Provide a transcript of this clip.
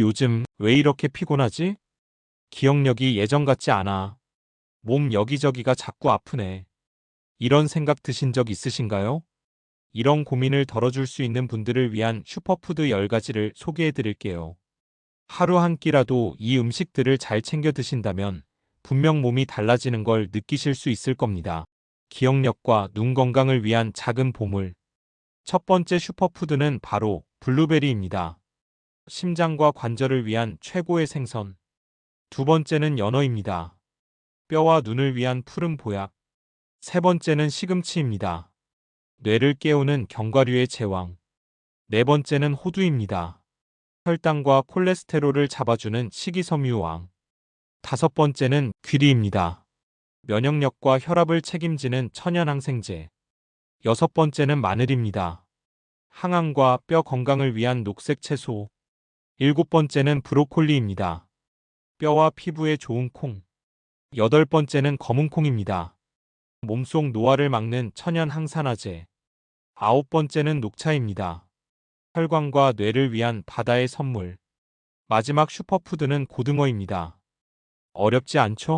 요즘 왜 이렇게 피곤하지? 기억력이 예전 같지 않아. 몸 여기저기가 자꾸 아프네. 이런 생각 드신 적 있으신가요? 이런 고민을 덜어줄 수 있는 분들을 위한 슈퍼푸드 10가지를 소개해 드릴게요. 하루 한 끼라도 이 음식들을 잘 챙겨 드신다면 분명 몸이 달라지는 걸 느끼실 수 있을 겁니다. 기억력과 눈 건강을 위한 작은 보물. 첫 번째 슈퍼푸드는 바로 블루베리입니다. 심장과 관절을 위한 최고의 생선. 두 번째는 연어입니다. 뼈와 눈을 위한 푸른 보약. 세 번째는 시금치입니다. 뇌를 깨우는 견과류의 제왕. 네 번째는 호두입니다. 혈당과 콜레스테롤을 잡아주는 식이섬유왕. 다섯 번째는 귀리입니다. 면역력과 혈압을 책임지는 천연항생제. 여섯 번째는 마늘입니다. 항암과 뼈 건강을 위한 녹색 채소. 일곱 번째는 브로콜리입니다. 뼈와 피부에 좋은 콩. 여덟 번째는 검은 콩입니다. 몸속 노화를 막는 천연 항산화제. 아홉 번째는 녹차입니다. 혈관과 뇌를 위한 바다의 선물. 마지막 슈퍼푸드는 고등어입니다. 어렵지 않죠?